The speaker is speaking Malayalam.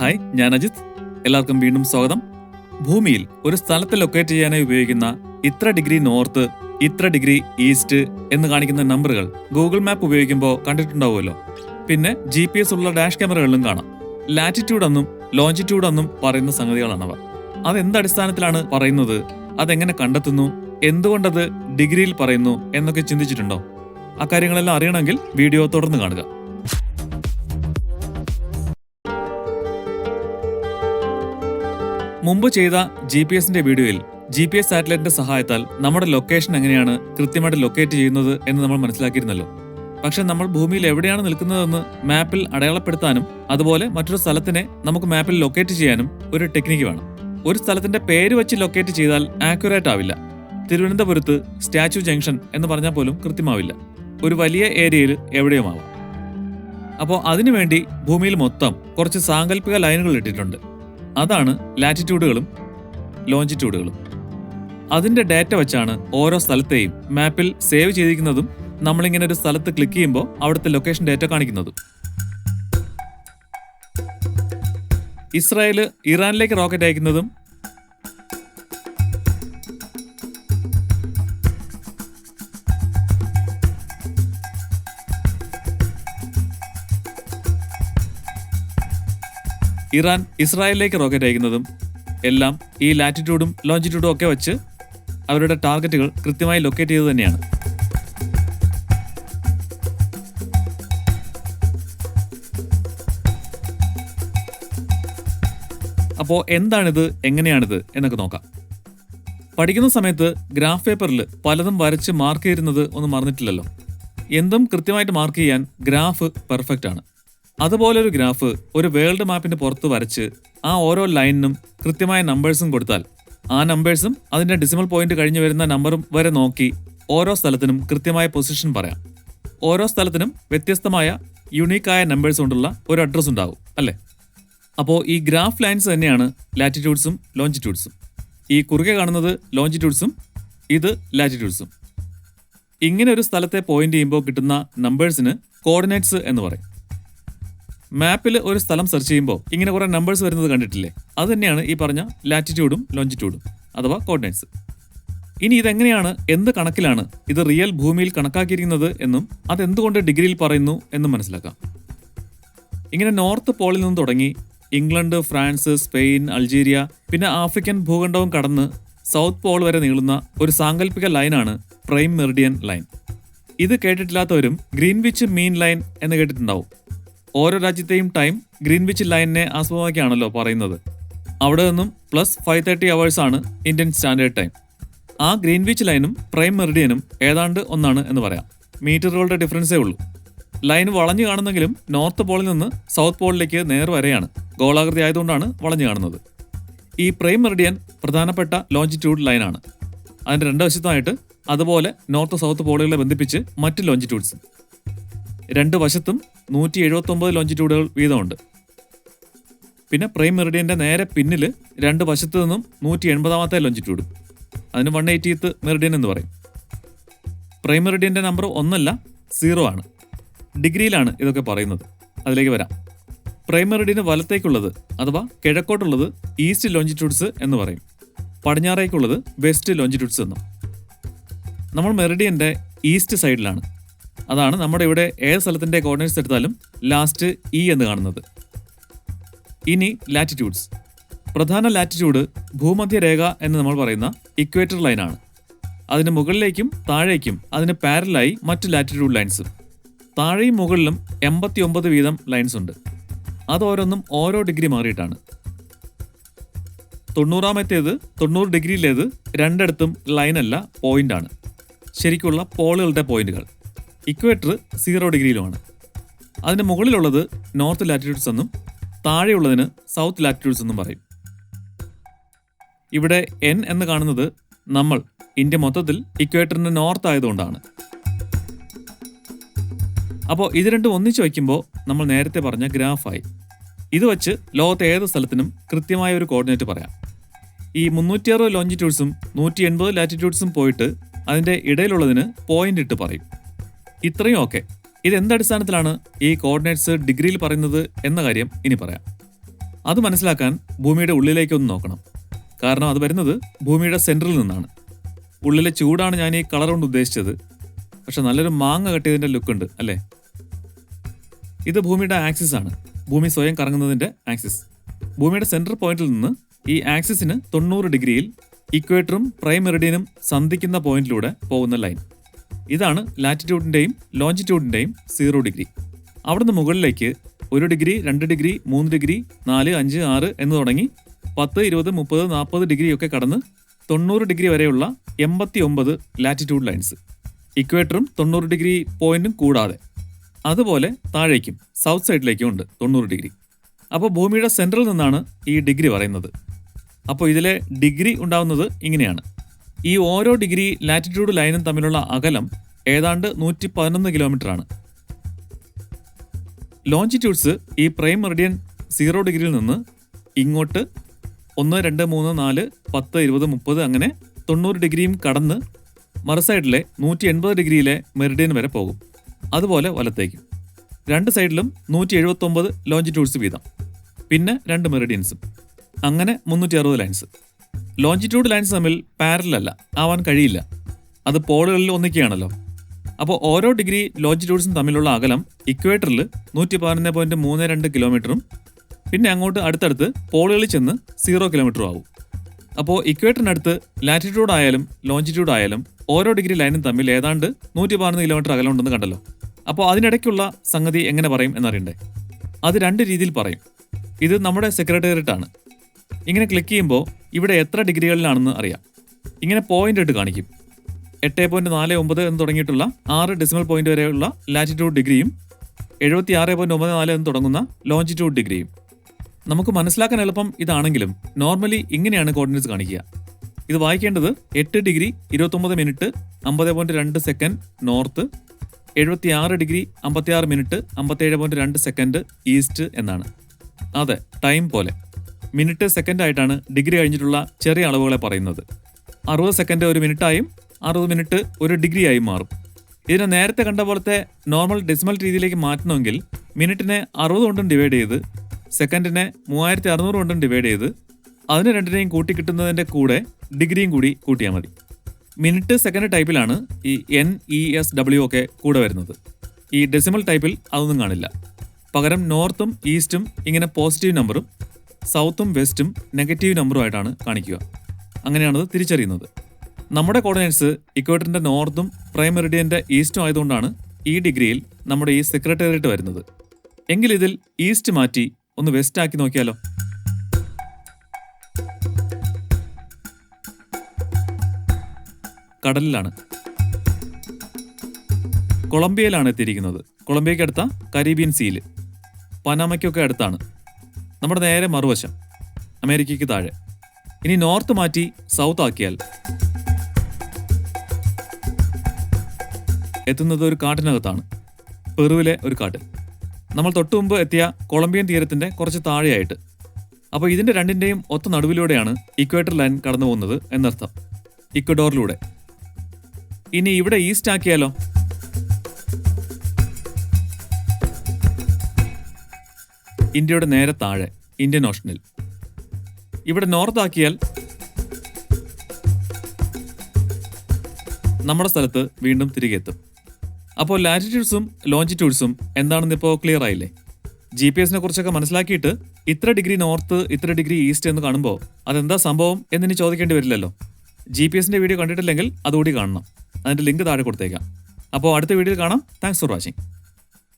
ഹായ് ഞാൻ അജിത്. എല്ലാവർക്കും വീണ്ടും സ്വാഗതം. ഭൂമിയിൽ ഒരു സ്ഥലത്ത് ലൊക്കേറ്റ് ചെയ്യാനായി ഉപയോഗിക്കുന്ന ഇത്ര ഡിഗ്രി നോർത്ത് ഇത്ര ഡിഗ്രി ഈസ്റ്റ് എന്ന് കാണിക്കുന്ന നമ്പറുകൾ ഗൂഗിൾ മാപ്പ് ഉപയോഗിക്കുമ്പോൾ കണ്ടിട്ടുണ്ടാവുമല്ലോ. പിന്നെ ജി പി എസ് ഉള്ള ഡാഷ് ക്യാമറകളിലും കാണാം. ലാറ്റിറ്റ്യൂഡ് എന്നും ലോഞ്ചിറ്റ്യൂഡ് എന്നും പറയുന്ന സംഗതികളാണവ. അതെന്ത് അടിസ്ഥാനത്തിലാണ് പറയുന്നത്? അതെങ്ങനെ കണ്ടെത്തുന്നു? എന്തുകൊണ്ടത് ഡിഗ്രിയിൽ പറയുന്നു എന്നൊക്കെ ചിന്തിച്ചിട്ടുണ്ടോ? അക്കാര്യങ്ങളെല്ലാം അറിയണമെങ്കിൽ വീഡിയോ തുടർന്ന് കാണുക. മുമ്പ് ചെയ്ത ജി പി എസിന്റെ വീഡിയോയിൽ ജി പി എസ് സാറ്റലൈറ്റിന്റെ സഹായത്താൽ നമ്മുടെ ലൊക്കേഷൻ എങ്ങനെയാണ് കൃത്യമായിട്ട് ലൊക്കേറ്റ് ചെയ്യുന്നത് എന്ന് നമ്മൾ മനസ്സിലാക്കിയിരുന്നല്ലോ. പക്ഷെ നമ്മൾ ഭൂമിയിൽ എവിടെയാണ് നിൽക്കുന്നതെന്ന് മാപ്പിൽ അടയാളപ്പെടുത്താനും അതുപോലെ മറ്റൊരു സ്ഥലത്തിനെ നമുക്ക് മാപ്പിൽ ലൊക്കേറ്റ് ചെയ്യാനും ഒരു ടെക്നിക്ക് വേണം. ഒരു സ്ഥലത്തിന്റെ പേര് വെച്ച് ലൊക്കേറ്റ് ചെയ്താൽ ആക്യുറേറ്റ് ആവില്ല. തിരുവനന്തപുരത്ത് സ്റ്റാച്യു ജംഗ്ഷൻ എന്ന് പറഞ്ഞാൽ പോലും കൃത്യമാവില്ല. ഒരു വലിയ ഏരിയയിൽ എവിടെയുമാവാം. അപ്പോൾ അതിനുവേണ്ടി ഭൂമിയിൽ മൊത്തം കുറച്ച് സാങ്കല്പിക ലൈനുകൾ ഇട്ടിട്ടുണ്ട്. അതാണ് ലാറ്റിറ്റ്യൂഡുകളും ലോഞ്ചിറ്റ്യൂഡുകളും അതിന്റെ ഡാറ്റ വെച്ചാണ് ഓരോ സ്ഥലത്തെയും മാപ്പിൽ സേവ് ചെയ്തിരിക്കുന്നതും നമ്മളിങ്ങനെ ഒരു സ്ഥലത്ത് ക്ലിക്ക് ചെയ്യുമ്പോൾ അവിടുത്തെ ലൊക്കേഷൻ ഡാറ്റ കാണിക്കുന്നതും. ഇസ്രായേൽ ഇറാനിലേക്ക് റോക്കറ്റ് അയക്കുന്നതും ഇറാൻ ഇസ്രായേലിലേക്ക് റോക്കറ്റ് അയക്കുന്നതും എല്ലാം ഈ ലാറ്റിറ്റ്യൂഡും ലോഞ്ചിറ്റ്യൂഡും ഒക്കെ വെച്ച് അവരുടെ ടാർഗറ്റുകൾ കൃത്യമായി ലൊക്കേറ്റ് ചെയ്തു തന്നെയാണ്. അപ്പോൾ എന്താണിത്? എങ്ങനെയാണിത്? എന്നൊക്കെ നോക്കാം. പഠിക്കുന്ന സമയത്ത് ഗ്രാഫ് പേപ്പറിൽ പലതും വരച്ച് മാർക്ക് ചെയ്തിരുന്നത് ഒന്നും മറന്നിട്ടില്ലല്ലോ. എന്തും കൃത്യമായിട്ട് മാർക്ക് ചെയ്യാൻ ഗ്രാഫ് പെർഫെക്റ്റ് ആണ്. അതുപോലെ ഒരു ഗ്രാഫ് ഒരു വേൾഡ് മാപ്പിന്റെ പുറത്ത് വരച്ച് ആ ഓരോ ലൈനിനും കൃത്യമായ നമ്പേഴ്സും കൊടുത്താൽ ആ നമ്പേഴ്സും അതിന്റെ ഡിസിമൽ പോയിന്റ് കഴിഞ്ഞ് വരുന്ന നമ്പറും വരെ നോക്കി ഓരോ സ്ഥലത്തിനും കൃത്യമായ പൊസിഷൻ പറയാം. ഓരോ സ്ഥലത്തിനും വ്യത്യസ്തമായ യുണീക്കായ നമ്പേഴ്സ് കൊണ്ടുള്ള ഒരു അഡ്രസ് ഉണ്ടാവും അല്ലേ? അപ്പോൾ ഈ ഗ്രാഫ് ലൈൻസ് തന്നെയാണ് ലാറ്റിറ്റ്യൂഡ്സും ലോഞ്ചിറ്റ്യൂഡ്സും ഈ കുറുകെ കാണുന്നത് ലോഞ്ചിറ്റ്യൂഡ്സും ഇത് ലാറ്റിറ്റ്യൂഡ്സും ഇങ്ങനെ ഒരു സ്ഥലത്തെ പോയിന്റ് ചെയ്യുമ്പോൾ കിട്ടുന്ന നമ്പേഴ്സിന് കോർഡിനേറ്റ്സ് എന്ന് പറയും. മാപ്പിൽ ഒരു സ്ഥലം സെർച്ച് ചെയ്യുമ്പോൾ ഇങ്ങനെ കുറെ നമ്പേഴ്സ് വരുന്നത് കണ്ടിട്ടില്ലേ? അത് തന്നെയാണ് ഈ പറഞ്ഞ ലാറ്റിറ്റ്യൂഡും ലോഞ്ചിറ്റ്യൂഡും അഥവാ കോർഡിനേറ്റ്സ് ഇനി ഇതെങ്ങനെയാണ് എന്ത് കണക്കിലാണ് ഇത് റിയൽ ഭൂമിയിൽ കണക്കാക്കിയിരിക്കുന്നത് എന്നും അതെന്തുകൊണ്ട് ഡിഗ്രിയിൽ പറയുന്നു എന്നും മനസ്സിലാക്കാം. ഇങ്ങനെ നോർത്ത് പോളിൽ നിന്ന് തുടങ്ങി ഇംഗ്ലണ്ട് ഫ്രാൻസ് സ്പെയിൻ അൾജീരിയ പിന്നെ ആഫ്രിക്കൻ ഭൂഖണ്ഡവും കടന്ന് സൗത്ത് പോൾ വരെ നീളുന്ന ഒരു സാങ്കല്പിക ലൈനാണ് പ്രൈം മെറിഡിയൻ ലൈൻ ഇത് കേട്ടിട്ടില്ലാത്തവരും ഗ്രീൻവിച്ച് മീൻ ലൈൻ എന്ന് കേട്ടിട്ടുണ്ടാവും. ഓരോ രാജ്യത്തെയും ടൈം ഗ്രീൻവിച്ച് ലൈനിനെ ആസ്പദമാക്കിയാണല്ലോ പറയുന്നത്. അവിടെ നിന്നും പ്ലസ് ഫൈവ് തേർട്ടി അവേഴ്സ് ആണ് ഇന്ത്യൻ സ്റ്റാൻഡേർഡ് ടൈം ആ ഗ്രീൻവിച്ച് ലൈനും പ്രൈം മെറിഡിയനും ഏതാണ്ട് ഒന്നാണ് എന്ന് പറയാം. മീറ്ററുകളുടെ ഡിഫറൻസേ ഉള്ളൂ. ലൈൻ വളഞ്ഞു കാണുന്നെങ്കിലും നോർത്ത് പോളിൽ നിന്ന് സൗത്ത് പോളിലേക്ക് നേർ വരെയാണ് ഗോളാകൃതി ആയതുകൊണ്ടാണ് വളഞ്ഞു കാണുന്നത്. ഈ പ്രൈം മെറിഡിയൻ പ്രധാനപ്പെട്ട ലോഞ്ചിറ്റ്യൂഡ് ലൈനാണ് അതിന്റെ രണ്ട് വശത്തായിട്ട് അതുപോലെ നോർത്ത് സൗത്ത് പോളുകളെ ബന്ധിപ്പിച്ച് മറ്റ് ലോഞ്ചിറ്റ്യൂഡ്സും രണ്ട് വശത്തും നൂറ്റി എഴുപത്തി ഒമ്പത് ലോഞ്ചിറ്റ്യൂഡുകൾ വീതമുണ്ട്. പിന്നെ പ്രൈം മെറിഡിയന്റെ നേരെ പിന്നിൽ രണ്ട് വശത്തു നിന്നും നൂറ്റി എൺപതാമത്തെ ലോഞ്ചിറ്റ്യൂഡും അതിന് വൺ എയ്റ്റീത്ത് മെറിഡിയൻ എന്ന് പറയും. പ്രൈം മെറിഡിയന്റെ നമ്പർ ഒന്നല്ല സീറോ ആണ്. ഡിഗ്രിയിലാണ് ഇതൊക്കെ പറയുന്നത്. അതിലേക്ക് വരാം. പ്രൈം മെറിഡിയന് വലത്തേക്കുള്ളത് അഥവാ കിഴക്കോട്ടുള്ളത് ഈസ്റ്റ് ലോഞ്ചിറ്റ്യൂഡ്സ് എന്ന് പറയും. പടിഞ്ഞാറേക്കുള്ളത് വെസ്റ്റ് ലോഞ്ചിറ്റ്യൂഡ്സ് എന്നും. നമ്മൾ മെറിഡിയന്റെ ഈസ്റ്റ് സൈഡിലാണ് അതാണ് നമ്മുടെ ഇവിടെ ഏത് സ്ഥലത്തിന്റെ കോർഡിനേറ്റ്സ് എടുത്താലും ലാസ്റ്റ് ഇ എന്ന് കാണുന്നത്. ഇനി ലാറ്റിറ്റ്യൂഡ്സ് പ്രധാന ലാറ്റിറ്റ്യൂഡ് ഭൂമധ്യരേഖ എന്ന് നമ്മൾ പറയുന്ന ഇക്വേറ്റർ ലൈനാണ് അതിന് മുകളിലേക്കും താഴേക്കും അതിന് പാരലായി മറ്റ് ലാറ്റിറ്റ്യൂഡ് ലൈൻസും താഴെയും മുകളിലും എൺപത്തി ഒമ്പത് വീതം ലൈൻസ് ഉണ്ട്. അത് ഓരോന്നും ഓരോ ഡിഗ്രി മാറിയിട്ടാണ്. തൊണ്ണൂറാമത്തേത് തൊണ്ണൂറ് ഡിഗ്രിയിലേത് രണ്ടിടത്തും ലൈനല്ല പോയിന്റാണ് ശരിക്കുള്ള പോളുകളുടെ പോയിന്റുകൾ ഇക്വേറ്റർ സീറോ ഡിഗ്രിയിലുമാണ്. അതിന് മുകളിലുള്ളത് നോർത്ത് ലാറ്റിറ്റ്യൂഡ്സ് എന്നും താഴെയുള്ളതിന് സൗത്ത് ലാറ്റിറ്റ്യൂഡ്സ് എന്നും പറയും. ഇവിടെ എൻ എന്ന് കാണുന്നത് നമ്മൾ ഇന്ത്യ മൊത്തത്തിൽ ഇക്വേറ്ററിന് നോർത്ത് ആയതുകൊണ്ടാണ്. അപ്പോൾ ഇത് രണ്ടും ഒന്നിച്ച് വയ്ക്കുമ്പോൾ നമ്മൾ നേരത്തെ പറഞ്ഞ ഗ്രാഫായി. ഇത് വച്ച് ലോകത്തെ ഏത് സ്ഥലത്തിനും കൃത്യമായ ഒരു കോർഡിനേറ്റ് പറയാം. ഈ മുന്നൂറ്റി അറുപത് ലോഞ്ചിറ്റ്യൂഡ്സും നൂറ്റി എൺപത് ലാറ്റിറ്റ്യൂഡ്സും പോയിട്ട് അതിന്റെ ഇടയിലുള്ളതിന് പോയിന്റ് ഇട്ട് പറയും. ഇത്രയും ഓക്കെ ഇതെന്തടിസ്ഥാനത്തിലാണ് ഈ കോർഡിനേറ്റ്സ് ഡിഗ്രിയിൽ പറയുന്നത് എന്ന കാര്യം ഇനി പറയാം. അത് മനസ്സിലാക്കാൻ ഭൂമിയുടെ ഉള്ളിലേക്ക് ഒന്ന് നോക്കണം. കാരണം അത് വരുന്നത് ഭൂമിയുടെ സെന്ററിൽ നിന്നാണ്. ഉള്ളിലെ ചൂടാണ് ഞാൻ ഈ കളർ കൊണ്ട് ഉദ്ദേശിച്ചത്. പക്ഷെ നല്ലൊരു മാങ്ങ കെട്ടിയതിന്റെ ലുക്കുണ്ട് അല്ലേ? ഇത് ഭൂമിയുടെ ആക്സിസ് ആണ്. ഭൂമി സ്വയം കറങ്ങുന്നതിന്റെ ആക്സിസ് ഭൂമിയുടെ സെൻട്രൽ പോയിന്റിൽ നിന്ന് ഈ ആക്സിസിന് തൊണ്ണൂറ് ഡിഗ്രിയിൽ ഇക്വേറ്ററും പ്രൈം മെറിഡിയനും സന്ധിക്കുന്ന പോയിന്റിലൂടെ പോകുന്ന ലൈൻ ഇതാണ് ലാറ്റിറ്റ്യൂഡിന്റെയും ലോഞ്ചിറ്റ്യൂഡിന്റെയും സീറോ ഡിഗ്രി അവിടുന്ന് മുകളിലേക്ക് ഒരു ഡിഗ്രി രണ്ട് ഡിഗ്രി മൂന്ന് ഡിഗ്രി നാല് അഞ്ച് ആറ് എന്ന് തുടങ്ങി പത്ത് ഇരുപത് മുപ്പത് നാൽപ്പത് ഡിഗ്രി ഒക്കെ കടന്ന് തൊണ്ണൂറ് ഡിഗ്രി വരെയുള്ള എൺപത്തി ഒമ്പത് ലാറ്റിറ്റ്യൂഡ് ലൈൻസ് ഇക്വേറ്ററും തൊണ്ണൂറ് ഡിഗ്രി പോയിന്റും കൂടാതെ. അതുപോലെ താഴേക്കും സൗത്ത് സൈഡിലേക്കും ഉണ്ട് തൊണ്ണൂറ് ഡിഗ്രി അപ്പോൾ ഭൂമിയുടെ സെൻട്രിൽ നിന്നാണ് ഈ ഡിഗ്രി പറയുന്നത്. അപ്പോൾ ഇതിലെ ഡിഗ്രി ഉണ്ടാവുന്നത് ഇങ്ങനെയാണ്. ഈ ഓരോ ഡിഗ്രി ലാറ്റിറ്റ്യൂഡ് ലൈനും തമ്മിലുള്ള അകലം ഏതാണ്ട് നൂറ്റി പതിനൊന്ന് കിലോമീറ്റർ ആണ്. ലോഞ്ചിറ്റ്യൂഡ്സ് ഈ പ്രൈം മെറിഡിയൻ സീറോ ഡിഗ്രിയിൽ നിന്ന് ഇങ്ങോട്ട് ഒന്ന് രണ്ട് മൂന്ന് നാല് പത്ത് ഇരുപത് മുപ്പത് അങ്ങനെ തൊണ്ണൂറ് ഡിഗ്രിയും കടന്ന് മറുസൈഡിലെ നൂറ്റി എൺപത് ഡിഗ്രിയിലെ മെറിഡിയൻ വരെ പോകും. അതുപോലെ വലത്തേക്കും. രണ്ട് സൈഡിലും നൂറ്റി എഴുപത്തൊമ്പത് ലോഞ്ചിറ്റ്യൂഡ്സ് വീതം. പിന്നെ രണ്ട് മെറിഡിയൻസും അങ്ങനെ മുന്നൂറ്റി അറുപത് ലൈൻസ് ലോഞ്ചിറ്റ്യൂഡ് ലൈൻസ് തമ്മിൽ പാരലല്ല ആവാൻ കഴിയില്ല. അത് പോളുകളിൽ ഒന്നിക്കുകയാണല്ലോ. അപ്പോൾ ഓരോ ഡിഗ്രി ലോഞ്ചിറ്റ്യൂഡ്സും തമ്മിലുള്ള അകലം ഇക്വേറ്ററിൽ നൂറ്റി പതിനൊന്ന് പോയിന്റ് മൂന്ന് രണ്ട് കിലോമീറ്ററും പിന്നെ അങ്ങോട്ട് അടുത്തടുത്ത് പോളുകളിൽ ചെന്ന് സീറോ കിലോമീറ്ററും ആവും. അപ്പോൾ ഇക്വേറ്ററിനടുത്ത് ലാറ്റിറ്റ്യൂഡ് ആയാലും ലോഞ്ചിറ്റ്യൂഡ് ആയാലും ഓരോ ഡിഗ്രി ലൈനും തമ്മിൽ ഏതാണ്ട് നൂറ്റി പതിനൊന്ന് കിലോമീറ്റർ അകലമുണ്ടെന്ന് കണ്ടല്ലോ. അപ്പോൾ അതിനിടയ്ക്കുള്ള സംഗതി എങ്ങനെ പറയും എന്നറിയണ്ടേ? അത് രണ്ട് രീതിയിൽ പറയും. ഇത് നമ്മുടെ സെക്രട്ടേറിയറ്റ് ആണ്. ഇങ്ങനെ ക്ലിക്ക് ചെയ്യുമ്പോൾ ഇവിടെ എത്ര ഡിഗ്രികളിലാണെന്ന് അറിയാം. ഇങ്ങനെ പോയിന്റ് ഇട്ട് കാണിക്കും. എട്ട് പോയിന്റ് നാല് ഒമ്പത് എന്ന് തുടങ്ങിയിട്ടുള്ള ആറ് ഡെസിമൽ പോയിന്റ് വരെയുള്ള ലാറ്റിറ്റ്യൂഡ് ഡിഗ്രിയും എഴുപത്തി ആറ് പോയിന്റ് ഒമ്പത് നാല് എന്ന് തുടങ്ങുന്ന ലോഞ്ചിറ്റ്യൂഡ് ഡിഗ്രിയും നമുക്ക് മനസ്സിലാക്കാൻ എളുപ്പം ഇതാണെങ്കിലും നോർമലി ഇങ്ങനെയാണ് കോർഡിനേറ്റ്സ് കാണിക്കുക. ഇത് വായിക്കേണ്ടത് എട്ട് ഡിഗ്രി ഇരുപത്തൊമ്പത് മിനിറ്റ് അമ്പത് പോയിന്റ് രണ്ട് സെക്കൻഡ് നോർത്ത് എഴുപത്തി ആറ് ഡിഗ്രി അമ്പത്തിയാറ് മിനിറ്റ് അമ്പത്തേഴ് പോയിന്റ് രണ്ട് സെക്കൻഡ് ഈസ്റ്റ് എന്നാണ്. അതെ ടൈം പോലെ. മിനിറ്റ് സെക്കൻഡ് ആയിട്ടാണ് ഡിഗ്രി കഴിഞ്ഞിട്ടുള്ള ചെറിയ അളവുകളെ പറയുന്നത്. അറുപത് സെക്കൻഡ് ഒരു മിനിറ്റായും അറുപത് മിനിറ്റ് ഒരു ഡിഗ്രി ആയും മാറും. ഇതിനെ നേരത്തെ കണ്ട പോലത്തെ നോർമൽ ഡെസിമൽ രീതിയിലേക്ക് മാറ്റണമെങ്കിൽ മിനിറ്റിനെ അറുപത് കൊണ്ടും ഡിവൈഡ് ചെയ്ത് സെക്കൻഡിനെ മൂവായിരത്തി അറുന്നൂറ് കൊണ്ടും ഡിവൈഡ് ചെയ്ത് അതിന് രണ്ടിനെയും കൂട്ടി കിട്ടുന്നതിന്റെ കൂടെ ഡിഗ്രിയും കൂടി കൂട്ടിയാൽ മതി. മിനിറ്റ് സെക്കൻഡ് ടൈപ്പിലാണ് ഈ എൻ ഇ എസ് ഡബ്ല്യു ഒക്കെ കൂടെ വരുന്നത്. ഈ ഡെസിമൽ ടൈപ്പിൽ അതൊന്നും കാണില്ല. പകരം നോർത്തും ഈസ്റ്റും ഇങ്ങനെ പോസിറ്റീവ് നമ്പറും സൗത്തും വെസ്റ്റും നെഗറ്റീവ് നമ്പറുമായിട്ടാണ് കാണിക്കുക. അങ്ങനെയാണത് തിരിച്ചറിയുന്നത്. നമ്മുടെ കോർഡിനേറ്റ്സ് ഇക്വേറ്ററിന്റെ നോർത്തും പ്രൈം മെറിഡിയന്റെ ഈസ്റ്റും ആയതുകൊണ്ടാണ് ഈ ഡിഗ്രിയിൽ നമ്മുടെ ഈ സെക്രട്ടേറിയറ്റ് വരുന്നത്. എങ്കിൽ ഇതിൽ ഈസ്റ്റ് മാറ്റി ഒന്ന് വെസ്റ്റ് ആക്കി നോക്കിയാലോ? കടലിലാണ്. കൊളംബിയയിലാണ് എത്തിയിരിക്കുന്നത്. കൊളംബിയയ്ക്ക് അടുത്ത കരീബിയൻ സീൽ. പനാമയ്ക്കൊക്കെ അടുത്താണ്. നമ്മുടെ നേരെ മറുവശം അമേരിക്കയ്ക്ക് താഴെ. ഇനി നോർത്ത് മാറ്റി സൗത്ത് ആക്കിയാൽ എത്തുന്നത് ഒരു കാട്ടിനകത്താണ് പെറുവിലെ ഒരു കാട്ടിൽ. നമ്മൾ തൊട്ടു മുമ്പ് എത്തിയ കൊളംബിയൻ തീരത്തിന്റെ കുറച്ച് താഴെയായിട്ട്. അപ്പോൾ ഇതിന്റെ രണ്ടിന്റെയും ഒത്ത നടുവിലൂടെയാണ് ഇക്വേറ്റർ ലൈൻ കടന്നു പോകുന്നത് എന്നർത്ഥം ഇക്വഡോറിലൂടെ. ഇനി ഇവിടെ ഈസ്റ്റ് ആക്കിയാലോ? ഇന്ത്യയുടെ നേരെ താഴെ ഇന്ത്യൻ ഓഷനിൽ. ഇവിടെ നോർത്ത് ആക്കിയാൽ നമ്മുടെ സ്ഥലത്ത് വീണ്ടും തിരികെ എത്തും. അപ്പോൾ ലാറ്റിറ്റ്യൂഡ്സും ലോഞ്ചിറ്റ്യൂഡ്സും എന്താണെന്ന് ഇപ്പോൾ ക്ലിയർ ആയില്ലേ? ജി പി എസിനെ കുറിച്ചൊക്കെ മനസ്സിലാക്കിയിട്ട് ഇത്ര ഡിഗ്രി നോർത്ത് ഇത്ര ഡിഗ്രി ഈസ്റ്റ് എന്ന് കാണുമ്പോൾ അതെന്താ സംഭവം എന്നിനി ചോദിക്കേണ്ടി വരില്ലല്ലോ? ജി പി എസിന്റെ വീഡിയോ കണ്ടിട്ടില്ലെങ്കിൽ അതുകൂടി കാണണം. അതിന്റെ ലിങ്ക് താഴെ കൊടുത്തേക്കാം. അപ്പോൾ അടുത്ത വീഡിയോയിൽ കാണാം. Thanks for watching